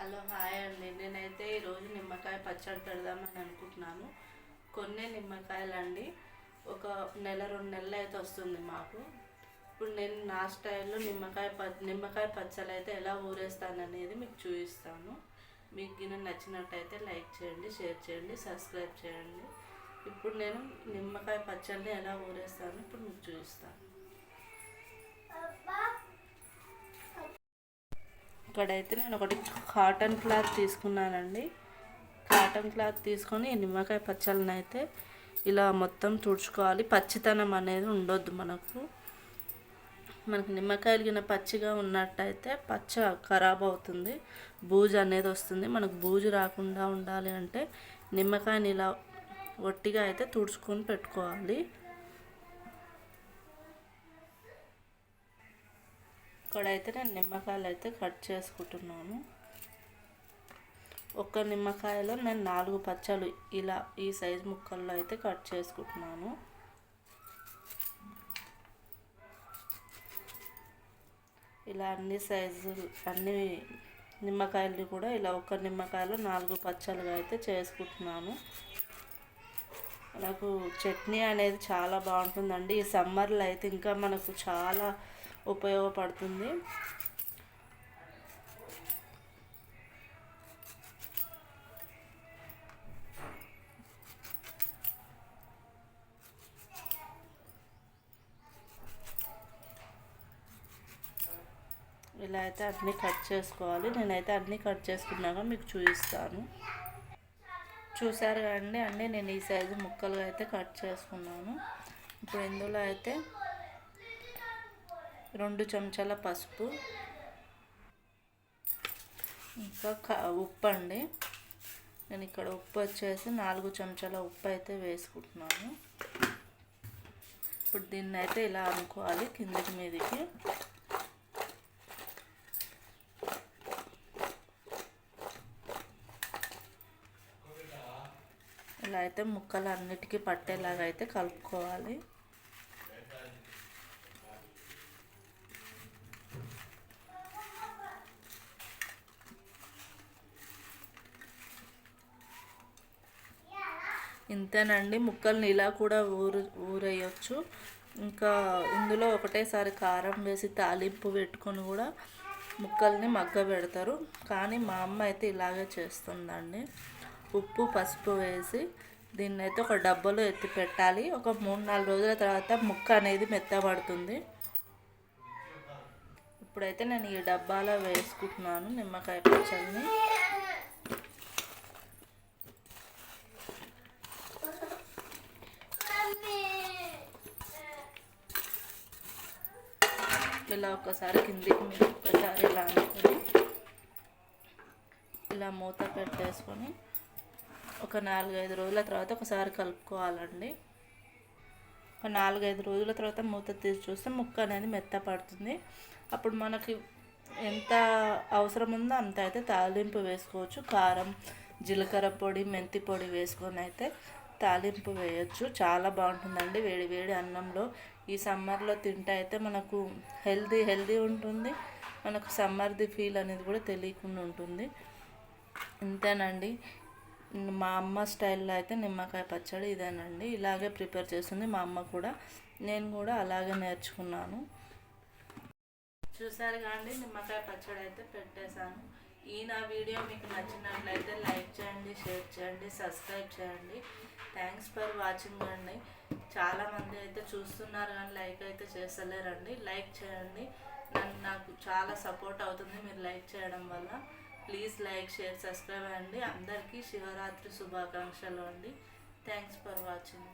Hello hi అండి. నేనైతే ఈరోజు నిమ్మకాయ పచ్చడి పెడదామని అనుకుంటున్నాను. కొన్ని నిమ్మకాయలు అండి ఒక నెల రెండు నెలలు అయితే వస్తుంది మాకు. ఇప్పుడు నేను నా స్టైల్లో నిమ్మకాయ ప నిమ్మకాయ పచ్చడి అయితే ఎలా ఊరేస్తాను అనేది మీకు చూపిస్తాను. మీకు గిన నచ్చినట్టయితే లైక్ చేయండి షేర్ చేయండి సబ్స్క్రైబ్ చేయండి. ఇప్పుడు నేను నిమ్మకాయ పచ్చడిని ఎలా ఊరేస్తాను ఇప్పుడు మీకు చూపిస్తాను. ఇక్కడైతే నేను ఒకటి కాటన్ క్లాత్ తీసుకున్నానండి. కాటన్ క్లాత్ తీసుకొని నిమ్మకాయ పచ్చళ్ళని అయితే ఇలా మొత్తం తుడుచుకోవాలి. పచ్చితనం అనేది ఉండొద్దు మనకు. మనకు నిమ్మకాయలు గిన పచ్చిగా ఉన్నట్టయితే పచ్చ ఖరాబ్ అవుతుంది. బూజు అనేది వస్తుంది. మనకు బూజు రాకుండా ఉండాలి అంటే నిమ్మకాయని ఇలా ఒట్టిగా అయితే తుడుచుకొని పెట్టుకోవాలి. ఇక్కడైతే నేను నిమ్మకాయలు అయితే కట్ చేసుకుంటున్నాను. ఒక నిమ్మకాయలో నేను నాలుగు పచ్చలు ఇలా ఈ సైజు ముక్కల్లో అయితే కట్ చేసుకుంటున్నాను. ఇలా అన్ని సైజు అన్ని నిమ్మకాయలు కూడా ఇలా ఒక్క నిమ్మకాయలో నాలుగు పచ్చలుగా అయితే చేసుకుంటున్నాను. నాకు చట్నీ అనేది చాలా బాగుంటుందండి. ఈ సమ్మర్లో అయితే ఇంకా మనకు చాలా ఉపయోగపడుతుంది. ఇలా అయితే అన్నీ కట్ చేసుకోవాలి. నేనైతే అన్నీ కట్ చేసుకున్నాక మీకు చూపిస్తాను. చూసారు కదండి? అన్నీ నేను ఈ సైజు ముక్కలుగా అయితే కట్ చేసుకున్నాను. ఇప్పుడు ఇందులో అయితే రెండు చెంచాల పసుపు. ఇంకా ఉప్పు అండి. నేను ఇక్కడ ఉప్పు వచ్చేసి నాలుగు చెంచాల ఉప్పు అయితే వేసుకుంటున్నాను. ఇప్పుడు దీన్ని అయితే ఇలా అనుకోవాలి కిందికి మీదికి. ఇలా అయితే ముక్కలు అన్నిటికీ పట్టేలాగా అయితే కలుపుకోవాలి. ఇంతేనండి ముక్కల్ని ఇలా కూడా ఊరు ఊరేయచ్చు. ఇంకా ఇందులో ఒకటేసారి కారం వేసి తాలింపు పెట్టుకొని కూడా ముక్కల్ని మగ్గ పెడతారు కానీ మా అమ్మ అయితే ఇలాగే చేస్తుందండి. ఉప్పు పసుపు వేసి దీన్ని అయితే ఒక డబ్బాలో ఎత్తి పెట్టాలి. ఒక మూడు నాలుగు రోజుల తర్వాత ముక్క అనేది మెత్తబడుతుంది. ఇప్పుడైతే నేను ఈ డబ్బాలో వేసుకుంటున్నాను నిమ్మకాయ పచ్చడిని ఇలా ఒకసారి కిందికి మీరు ఒకసారి ఇలా అనుకొని ఇలా మూత పెట్టేసుకొని ఒక నాలుగైదు రోజుల తర్వాత ఒకసారి కలుపుకోవాలండి. ఒక నాలుగైదు రోజుల తర్వాత మూత తీసి చూస్తే ముక్క అనేది మెత్త పడుతుంది. అప్పుడు మనకి ఎంత అవసరం ఉందో అంత అయితే తాలింపు వేసుకోవచ్చు. కారం జీలకర్ర పొడి మెంతి పొడి వేసుకొని అయితే తాలింపు వేయచ్చు. చాలా బాగుంటుందండి. వేడి వేడి అన్నంలో ఈ సమ్మర్లో తింటే అయితే మనకు హెల్దీ హెల్దీ ఉంటుంది. మనకు సమ్మర్ది ఫీల్ అనేది కూడా తెలియకుండా ఉంటుంది. ఇంతేనండి. మా అమ్మ స్టైల్లో అయితే నిమ్మకాయ పచ్చడి ఇదేనండి. ఇలాగే ప్రిపేర్ చేస్తుంది మా అమ్మ కూడా. నేను కూడా అలాగే నేర్చుకున్నాను. చూసారు కానీ నిమ్మకాయ పచ్చడి అయితే పెట్టేశాను. ఈ నా వీడియో మీకు నచ్చినట్లయితే లైక్ చేయండి షేర్ చేయండి సబ్స్క్రైబ్ చేయండి. థ్యాంక్స్ ఫర్ వాచింగ్ అండి. చాలామంది అయితే చూస్తున్నారు కానీ లైక్ అయితే చేస్తలేరండి. లైక్ చేయండి. నన్ను నాకు చాలా సపోర్ట్ అవుతుంది మీరు లైక్ చేయడం వల్ల. ప్లీజ్ లైక్ షేర్ సబ్స్క్రైబ్ అండి. అందరికీ శివరాత్రి శుభాకాంక్షలు అండి. Thanks for watching